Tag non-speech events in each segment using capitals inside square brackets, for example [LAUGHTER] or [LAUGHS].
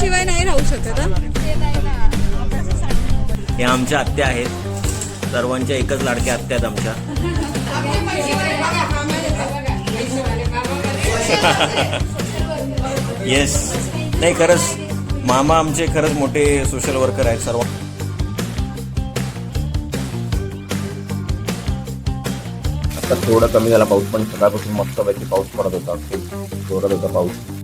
शिवाय नाही राहू शकत हं? हे आमच्या आत्या आहेत. सर्वांच्या एकच लाडक्या आत्या आहेत आमच्या. [LAUGHS] येस नाही खरंच मामा आमचे खरंच मोठे सोशल वर्कर आहेत सर्व. आता थोडं कमी झाला पाऊस पण सकाळपासून मस्तपैकी पाऊस पडत होता. जोरात होता पाऊस.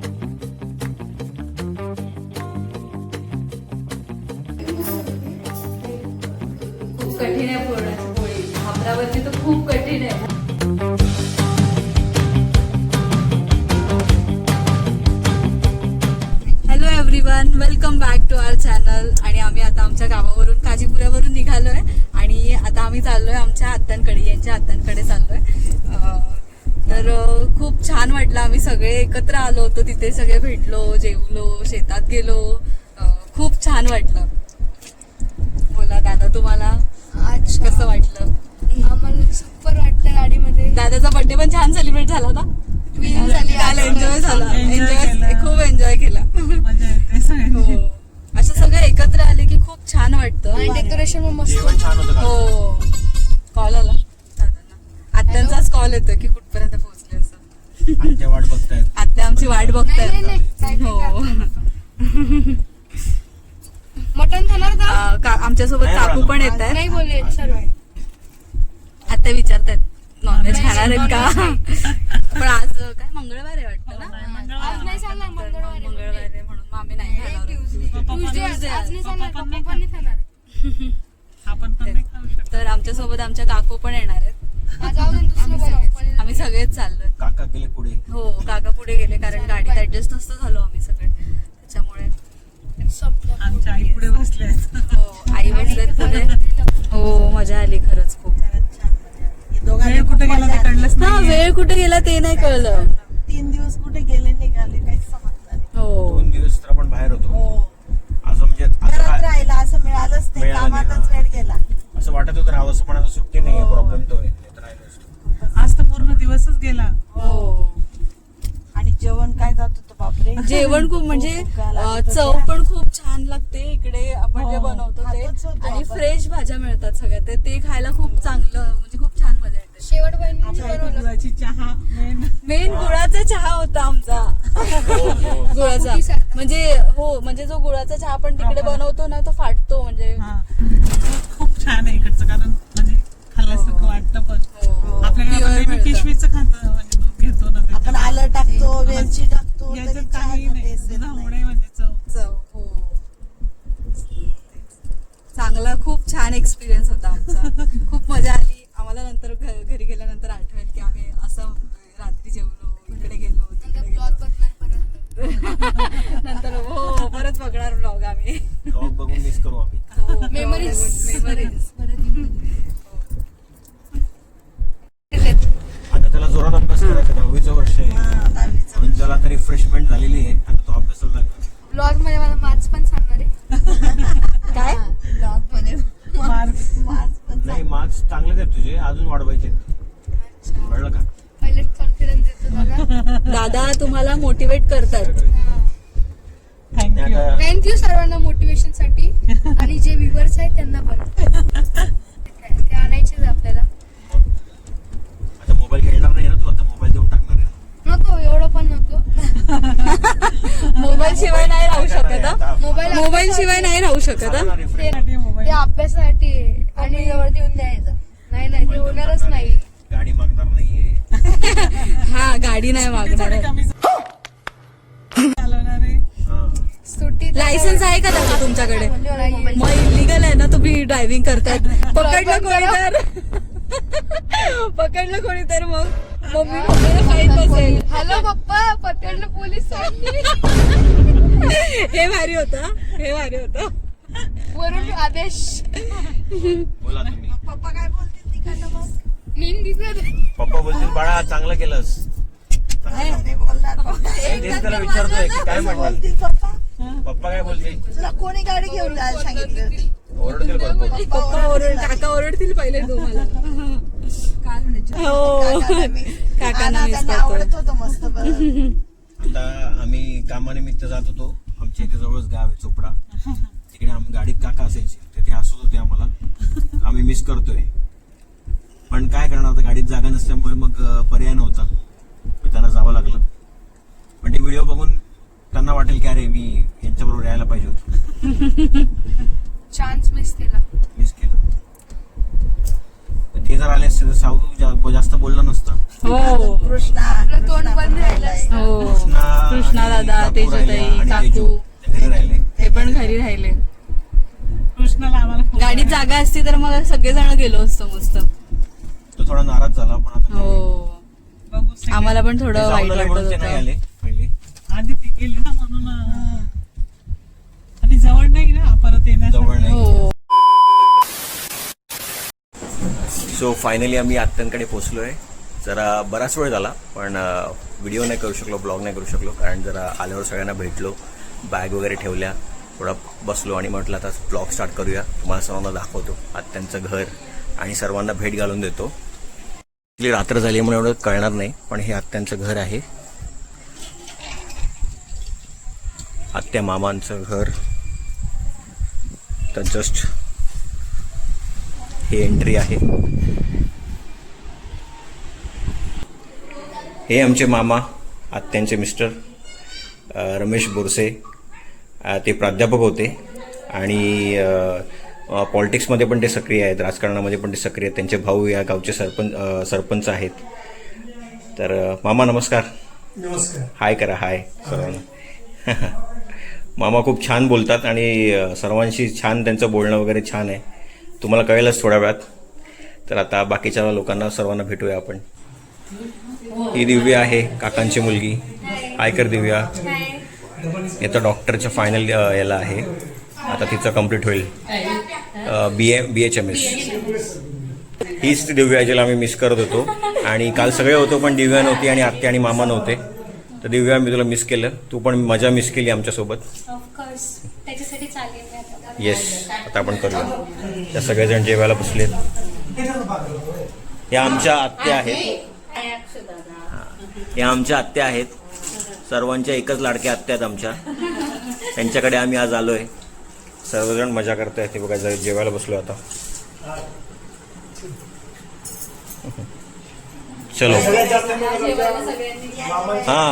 कठीण आहे पुरणाची पोळी भापरावरची तर खूप कठीण आहे. Hello everyone welcome back to our channel आणि आम्ही आता आमच्या गावावरून काजीपुऱ्यावरून निघालोय. आणि आता आम्ही चाललोय आमच्या आत्यांकडे यांच्या आत्यांकडे चाललोय. तर खूप छान वाटलं आम्ही सगळे एकत्र आलो होतो तिथे सगळे भेटलो जेवलो शेतात गेलो. खूप छान वाटलं. बोला दादा तुम्हाला? अच्छा. कसं वाटलं? आम्हाला सुपर वाटलं गाडीमध्ये. दादाचा बर्थडे पण छान सेलिब्रेट झाला ना Twin झाली काल आज. एन्जॉय झाला. Enjoy एन्जॉय केला. खूप एन्जॉय केला. [LAUGHS] मजा येते सगळ्यांची. हो. असं सगळं एकत्र आले की खूप छान वाटतं. आणि डेकोरेशन पण मस्त जेवण छान होतं का हो. कॉल. आला. दादांना आत्यांचाच कॉल येतो की कुठपर्यंत पोहोचले असं. आत्या वाट बघतायत. आत्या आमची वाट नाही, नाही, बघतायत. काय हो. [LAUGHS] मटण खाणार का? आमच्यासोबत काकू. पण येत आहेत. नाही बोलले सर्व आत्या विचारतायत नॉनव्हेज खाणार आहेत का? पण आज काय मंगळवार आहे वाटतं ना? आज नाही मंगळवार आहे. मंगळवार आहे म्हणून मग आम्ही नाही खाणार. पप्पा पण- Tuesday, आज नाही सांगणार पप्पा पण पप्पा नाही पण नाही खाणार. आपण पण नाही खाऊ शकत. तर आमच्यासोबत आमच्या काकू पण येणार आहेत. आज जाऊ दे दुसरं बनव. पनीर- आम्ही सगळेच चाललोय. काका गेले पुढे. हो काका पुढे गेले कारण गाडीत ऍडजस्ट नसतो झालो आम्ही सगळे. आली खरंच खूप. वेळ कुठे गेला ते कळलंच हा नाही वेळ कुठे गेला ते नाही कळलं. तीन दिवस कुठे गेले निघाले काहीच समजलं नाही. हो. दोन दिवस तर आपण बाहेर होतो. हो. असं म्हणजे असं घरात काय- राहिला असं मिळालंच नाही मिळालं नाही, कामातच हा. वेळ गेला. असं वाटत होतं राहावंसं पण आता सुट्टी नाही प्रॉब्लेम तो आहे. नाही तर राहिलो असतो. आज तर पूर्ण दिवसच गेला. हो. आणि जेवण काय जात होतं बापरे? जेवण खूप [LAUGHS] म्हणजे भुका अं, लागत चव होत्या. पण खूप छान लागते. इकडे आपण जे हो, आणि. फ्रेश भाज्या मिळतात सगळ्या ते ते खायला खूप चांगलं म्हणजे खूप छान मजा येते. शेवट गुळाची चहा मेन गुळाचा चहा होता आमचा. गुळाचा. म्हणजे हो म्हणजे जो गुळाचा चहा आपण तिकडे बनवतो ना तो फाटतो म्हणजे हा. खूप छान आहे इकडचं कारण म्हणजे खाल्ल्यासारखं वाटतं पण. हो. मिळतं. पिशवीचं खातो म्हणजे दूध घेतो ना आपण. आलं टाकतो वेलची टाकतो अजून वाढवायचे. कळलं का? दादा दादा तुम्हाला मोटिवेट करतात. थँक्यू सर्वांना मोटिवेशनसाठी. आणि जे व्ह्युअर्स आहेत त्यांना पण. ते आणायचेच आपल्याला. आता मोबाईल खेळणार नाही ना तू? आता मोबाईल देऊन टाकणार आहे. नको एवढं पण नको. मोबाईल शिवाय नाही राहू शकत हं? मोबाईल मोबाईल शिवाय नाही राहू शकत हं? चालणार. ते अभ्यासासाठी. आणि जवळ देऊन द्यायचं. नाही नाही ते होणारच नाही गाडी मागणार नाहीये. [LAUGHS] हा गाडी नाही मागणार. हा. सुट्टी लायसन्स आहे का दादा तुमच्याकडे. मग इलिगल आहे ना तुम्ही ड्रायव्हिंग करतायत [LAUGHS] पकडलं कोणी तर [LAUGHS] पकडलं कोणी तर मग? मम्मी मम्मीला फाईन बसेल. हॅलो पप्पा पकडलं पोलीस हे भारी होतं हे. भारी होतं. वरून आदेश. बोला तुम्ही. पप्पा काय बोलतील पप्पा बोलतील बाळा चांगलं केलंस. तेच त्याला विचारतोय की काय म्हणणार? बोलतील पप्पा. काय बोलतील? तुला कोणी गाडी घेऊन जायला सांगितली ओरडतील भरपूर. पप्पा ओरड काका ओरडतील पहिले तुम्हाला हो. आवडत होतं मस्त आता आम्ही कामानिमित्त जात होतो. आमचे आमच्या इथे जवळच गाव आहे चोपडा. तिकडे आम्ही गाडीत काका असायचे. तर ते हसत होते आम्हाला. आम्ही मिस करतोय. पण काय करणार आता गाडीत जागा नसल्यामुळे मग पर्याय नव्हता. त्यांना जावं लागलं. पण ते व्हिडिओ बघून त्यांना वाटेल की अरे मी यांच्याबरोबर यायला पाहिजे होतं. [LAUGHS] चान्स मिस केला. मिस केलं. ते जर आले असते तर साऊ जास्त बोललं नसतं. हो. कृष्णा कृष्णा. हो दादा तेजू ते घरी राहिले. ते पण घरी राहिले. कृष्णाला गाडीत. जागा असती तर मग सगळेजण गेलो असतो मस्त. तो थोडा नाराज झाला पण आता हो. बघू सगळे. आम्हाला पण थोडं जाऊन वाईट म्हणून वाटत ते नाही होतं. आले पहिले. आधी ती गेली ना म्हणून. अं, आणि जवळ नाही ना परत येण्यासाठी. जवळ नाही. हो. सो फायनली आम्ही आत्यांकडे पोहोचलो आहे जरा बराच वेळ झाला पण व्हिडिओ नाही करू शकलो ब्लॉग नाही करू शकलो कारण जरा आल्यावर सगळ्यांना भेटलो बॅग वगैरे ठेवल्या थोडा बसलो आणि म्हटलं आता ब्लॉग स्टार्ट करूया. तुम्हाला सर्वांना दाखवतो. आत्यांचं घर आणि सर्वांना भेट घालून देतो. इथली रात्र झाल्यामुळे एवढं कळणार नाही पण हे आत्यांचं घर आहे. आत्या मामांचं घर. तर जस्ट हे एंट्री आहे. हे आमचे मामा आत्यांचे मिस्टर रमेश बोरसे. ते प्राध्यापक होते. आणि पॉलिटिक्समध्ये पण ते सक्रिय आहेत राजकारणामध्ये पण ते सक्रिय आहेत. त्यांचे भाऊ या गावचे सरपंच सरपंच आहेत. तर मामा नमस्कार. नमस्कार. हाय करा हाय सर्वांना. [LAUGHS] मामा खूप छान बोलतात आणि सर्वांशी छान त्यांचं बोलणं वगैरे छान आहे. तुम्हाला कळेलच थोड्या वेळात. तर आता बाकीच्या लोकांना सर्वांना भेटूया आपण. ही दिव्या आहे काकांची मुलगी. हाय कर दिव्या. येतं डॉक्टरच्या फायनल याला आहे. आता तिचं कंप्लीट होईल. B A B H M S हीच ती दिव्या आहे जिला आम्ही मिस करत होतो. आणि काल सगळे होतो पण दिव्या नव्हती आणि आत्या आणि मामा नव्हते. तर दिव्या मी तुला मिस केलं. तू पण मजा मिस केली आमच्यासोबत येस आता. आपण करूया. त्या सगळेजण जेवायला बसलेत. या आमच्या आत्या आहेत. या आमच्या आत्या आहेत. सर्वांच्या एकच लाडक्या आत्या आहेत आमच्या. त्यांच्याकडे आम्ही आज आलोय. सर्वजण मजा करताय ते बघा जेवायला बसलो आता. चलो. हा.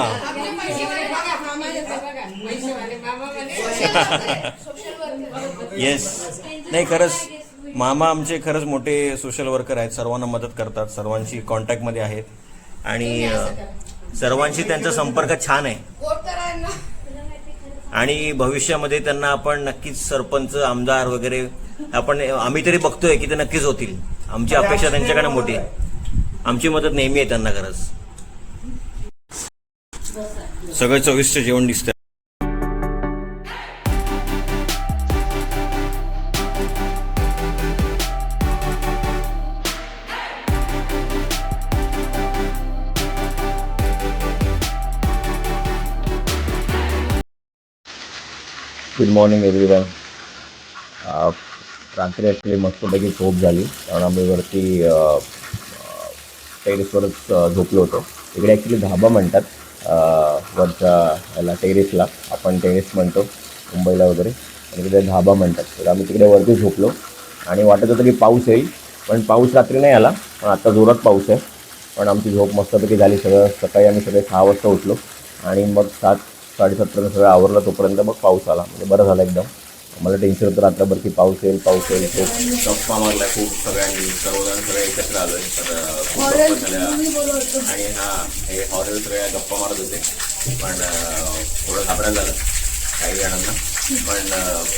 येस नाही खरंच मामा आमचे खरंच मोठे सोशल वर्कर आहेत सर्वांना मदत करतात सर्वांशी कॉन्टॅक्टमध्ये आहेत. आणि सर्वांशी त्यांचा संपर्क छान आहे. आणि भविष्यामध्ये त्यांना आपण नक्कीच सरपंच आमदार वगैरे आपण आम्ही तरी बघतोय की ते नक्कीच होतील. आमची अपेक्षा त्यांच्याकडे मोठी आहे. आमची मदत नेहमी आहे त्यांना खरंच. सगळं चविष्ट जेवण दिसतं गुड मॉर्निंग एव्हरीवन रात्री ॲक्च्युली मस्तपैकी झोप झाली. कारण आम्ही वरती uh, uh, टेरेसवरच uh, झोपलो होतो. इकडे ॲक्च्युली धाबा म्हणतात. वरच्या याला टेरेसला आपण टेरेस म्हणतो मुंबईला वगैरे. आणि तिकडे धाबा म्हणतात. तर आम्ही तिकडे वरती झोपलो. आणि वाटत होतं की पाऊस येईल पण पाऊस रात्री नाही आला. पण आत्ता जोरात पाऊस आहे. पण आमची झोप मस्तपैकी झाली. सगळं सकाळी आम्ही सगळे सहा वाजता उठलो. आणि मग सात साडेसातपर्यंत सगळं आवरलं तोपर्यंत मग पाऊस आला. म्हणजे बरं झालं एकदम. मला टेन्शन होतं रात्रभर की पाऊस येईल पाऊस येईल. खूप गप्पा मारल्या खूप सगळ्यांनी सर्वजण सगळे एकत्र झाल्या. आणि हा हे हॉरेल सगळ्या गप्पा मारत होते. पण थोडं घाबरायला झालं काही जणांना. पण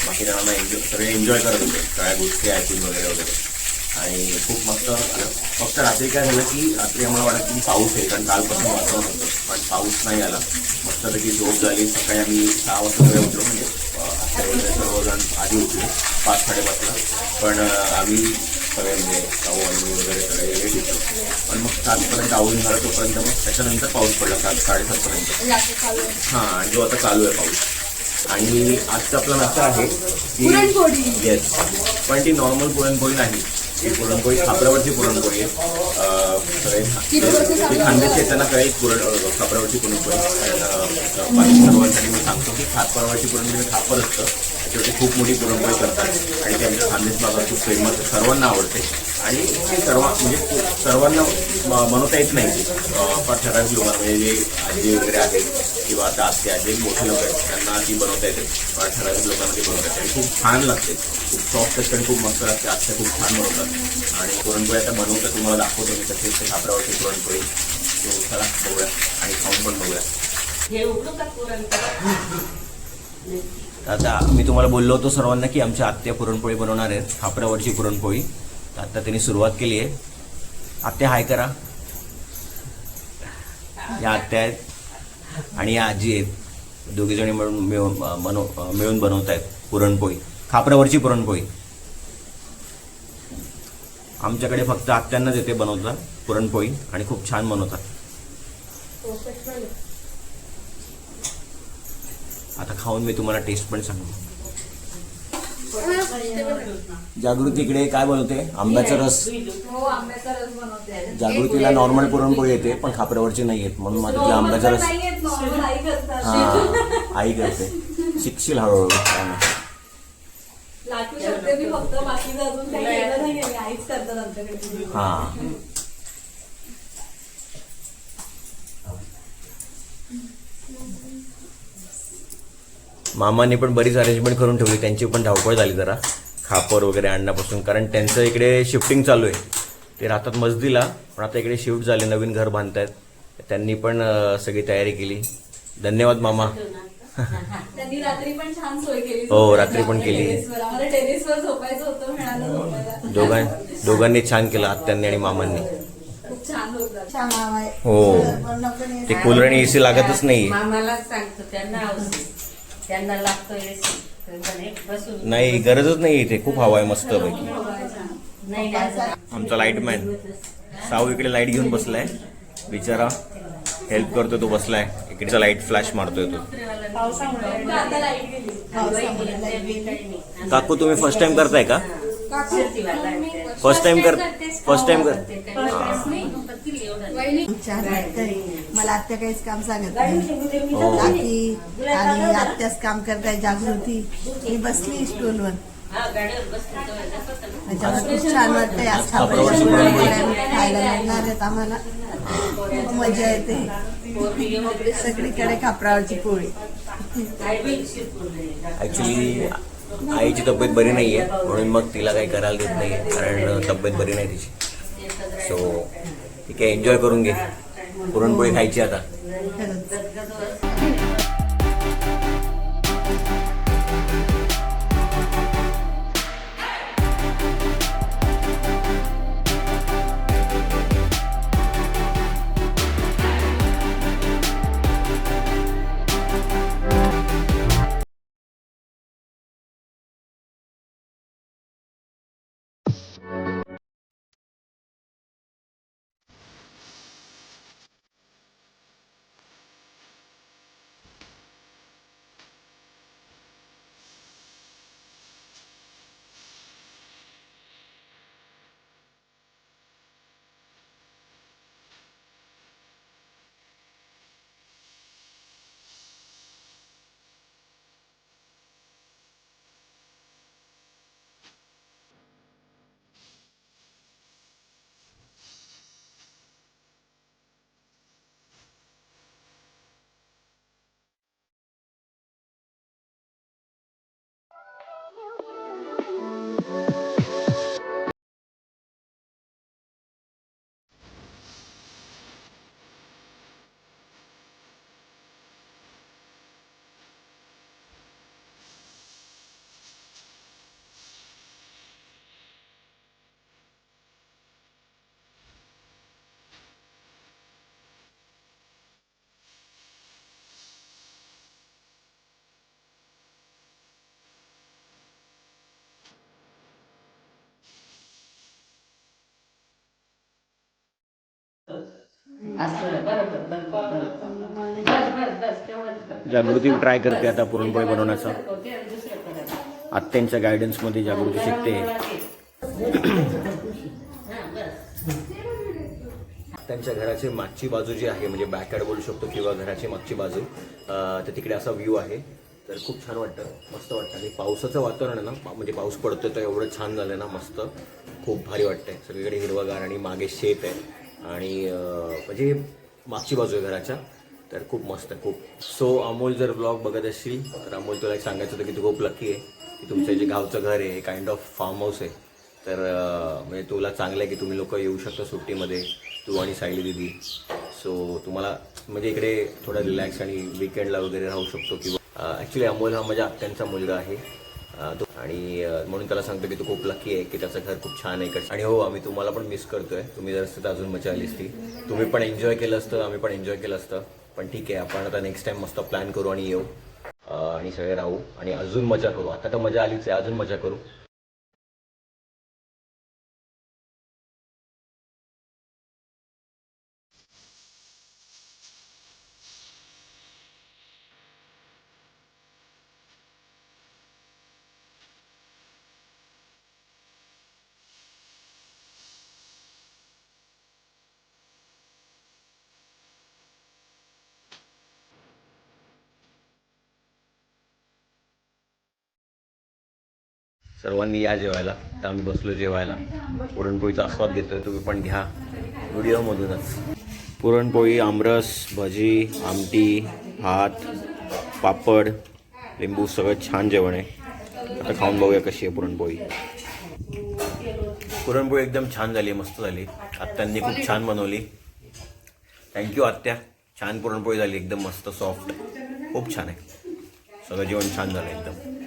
बाकी जणांना एन्जॉय सगळे एन्जॉय करत होते. सगळ्या गोष्टी ऐकून वगैरे वगैरे. आणि खूप मस्त फक्त रात्री काय झालं की रात्री आम्हाला वाटत की पाऊस आहे कारण कालपासून वातावरण होतं. पण पाऊस नाही आला. मस्तपैकी झोप झाली. सकाळी आम्ही सहा वाजता सगळे उठलो. म्हणजे सर्वजण आधी उठले. पाच साडेपाचला. पण आम्ही सगळे म्हणजे मी वगैरे सगळे लेट उठलो पण मग सातपर्यंत आवरून झालं. तोपर्यंत मग त्याच्यानंतर पाऊस पडला. सात साडेसातपर्यंत. हां आणि जो आता चालू आहे पाऊस. आणि आजचा प्लॅन असा आहे की येस पण ती नॉर्मल पुरणपोळी नाही. ही पुरणपोळी खापरावरची पुरणपोळी आहे अं, येताना काही पुरण खापरावरची पुरणपोळी. अं, सर्वांसाठी मी सांगतो की खापरावरची पुरणपोळी खापर असतं शेवटी खूप मोठी पुरणपोळी करतात. आणि ते आमच्या खानदेश भागात खूप फेमस सर्वांना आवडते. आणि ते सर्व म्हणजे सर्वांना बनवता येत नाही. फार ठराविक लोकांना म्हणजे जे आजी वगैरे आहेत किंवा आता आत्या जे मोठे लोक आहेत त्यांना ती बनवता येते. फार ठराविक लोकांना ती बनवता येते. आणि खूप छान लागते. खूप सॉफ्ट असते आणि खूप मस्त लागते. आत्या खूप छान बनवतात. आणि पुरणपोळी आता बनवतं तुम्हाला दाखवतो मी तसेच ते खापरावरची पुरणपोळी. चला बघूया. आणि खाऊन पण बघूया. आता मी तुम्हाला बोललो होतो सर्वांना की आमच्या आत्या पुरणपोळी बनवणार आहेत. खापरावरची पुरणपोळी. तर आता त्यांनी सुरुवात केली आहे. आत्या हाय करा. या आत्या आहेत आणि या आजी आहेत. दोघी जणी मिळून मिळून बनव मिळून बनवत आहेत पुरणपोळी. खापरावरची पुरणपोळी. आमच्याकडे फक्त आत्यांनाच येते बनवतात पुरणपोळी आणि खूप छान बनवतात. आता खाऊन मी तुम्हाला टेस्ट पण सांगतो जागृती इकडे काय बनवते? आंब्याचा रस. हो आंब्याचा रस बनवते. जागृतीला नॉर्मल पुरणपोळी येते पण खापरावरची नाही येत. म्हणून माझं तिला आंब्याचा रस. हा आई करते. शिकशील हळूहळू. काय नाही. लाटू शकते मी फक्त बाकीचं अजून काही केलं नाहीये मी आईच करतात आमच्याकडे हा मामाने पण बरीच अरेंजमेंट करून ठेवली. त्यांची पण धावपळ झाली जरा. खापर वगैरे आणण्यापासून. कारण त्यांचं इकडे शिफ्टिंग चालू आहे. ते राहतात मस्जिदीला पण आता इकडे शिफ्ट झाले नवीन घर बांधतायत. त्यांनी पण सगळी तयारी केली. धन्यवाद मामा. त्यांनी रात्री पण छान सोय केली. हो, रात्री पण केली. दोघां दोघांनी छान केलं आत्यांनी आणि मामांनी. हो. ते कूलर आणि एसी लागतच नाही. मामालाच सांगतो त्यांना आवडते त्यांना लागतो एसी बसून. नाही गरजच नाही इथे. खूप हवा आहे मस्त पैकी. आमचा लाईटमॅन साऊ इकडे लाइट घेऊन बसलाय. बिचारा हेल्प करतो तो बसलाय. इकडचा लाइट फ्लॅश मारतोय तो. काकू तुम्ही फर्स्ट टाइम करताय का? फर्स्ट टाइम कर फर्स्ट टाइम कर छान वाटतंय मला आत्या काहीच काम सांगत नाही. हो. आणि आत्याच काम करताय जागृती. मी बसली स्टूलवर हा. त्याच्यामुळे खूप छान वाटतंय. आज खायला मिळणार आहेत आम्हाला. खूप मजा येते. सगळीकडे खापरावरची पोळी. नाही. ऍक्च्युली आईची तब्येत बरी नाहीये म्हणून मग तिला काही करायला देत नाहीये कारण तब्येत बरी नाही तिची. सो ठीक आहे एन्जॉय करून घे. पुरणपोळी खायची आता. असं बरोबर बरोबर बरोबर बस बस बस तेवढंच कर. जागृती ट्राय करते आता पुरणपोळी बनवण्याचा. आत्यांच्या गायडन्समध्ये जागृती शिकते. त्यांच्या घराची मागची बाजू जी आहे म्हणजे बॅकयार्ड बोलू शकतो किंवा घराची मागची बाजू तर तिकडे असा व्ह्यू आहे. तर खूप छान वाटतं मस्त वाटतं. आणि पावसाचं वातावरण आहे ना म्हणजे पाऊस पडतोय तर एवढं छान झालं ना मस्त. खूप भारी वाटतंय. सगळीकडे हिरवगार आणि मागे शेत आहे. आणि म्हणजे मागची बाजू आहे घराच्या. तर खूप मस्त आहे खूप. सो अमोल जर ब्लॉग बघत असशील तर अमोल तुला एक सांगायचं होतं की तू खूप लकी आहे की तुमचं जे गावचं घर आहे काइंड ऑफ फार्म हाऊस आहे. तर म्हणजे तुला चांगलं आहे की तुम्ही लोक येऊ शकता सुट्टीमध्ये तू आणि सायली दिदी. सो तुम्हाला म्हणजे इकडे थोडा रिलॅक्स आणि विकेंडला वगैरे राहू शकतो किंवा ॲक्च्युली अमोल हा माझ्या आत्यांचा मुलगा आहे. तो आणि म्हणून त्याला सांगतो की तू खूप लकी आहे की त्याचं घर खूप छान आहे इकडचं. आणि हो आम्ही तुम्हाला पण मिस करतोय. तुम्ही जर असतं तर अजून मजा आली असती. तुम्ही पण एन्जॉय केलं असतं आम्ही पण एन्जॉय केलं असतं. पण ठीक आहे आपण आता नेक्स्ट टाइम मस्त प्लॅन करू आणि येऊ. आणि सगळे राहू. आणि अजून मजा करू. आता तर मजा आलीच आहे अजून मजा करू. सर्वांनी या जेवायला. तर आम्ही बसलो जेवायला. पुरणपोळीचा आस्वाद घेतोय तुम्ही पण घ्या. व्हिडिओमधूनच. पुरणपोळी आमरस भजी आमटी भात पापड लिंबू सगळं छान जेवण आहे. आता खाऊन बघूया कशी आहे पुरणपोळी. पुरणपोळी एकदम छान झाली मस्त झाली. आत्यांनी खूप छान बनवली. थँक्यू आत्या. छान पुरणपोळी झाली एकदम मस्त सॉफ्ट खूप छान आहे. सगळं जेवण छान झालं एकदम.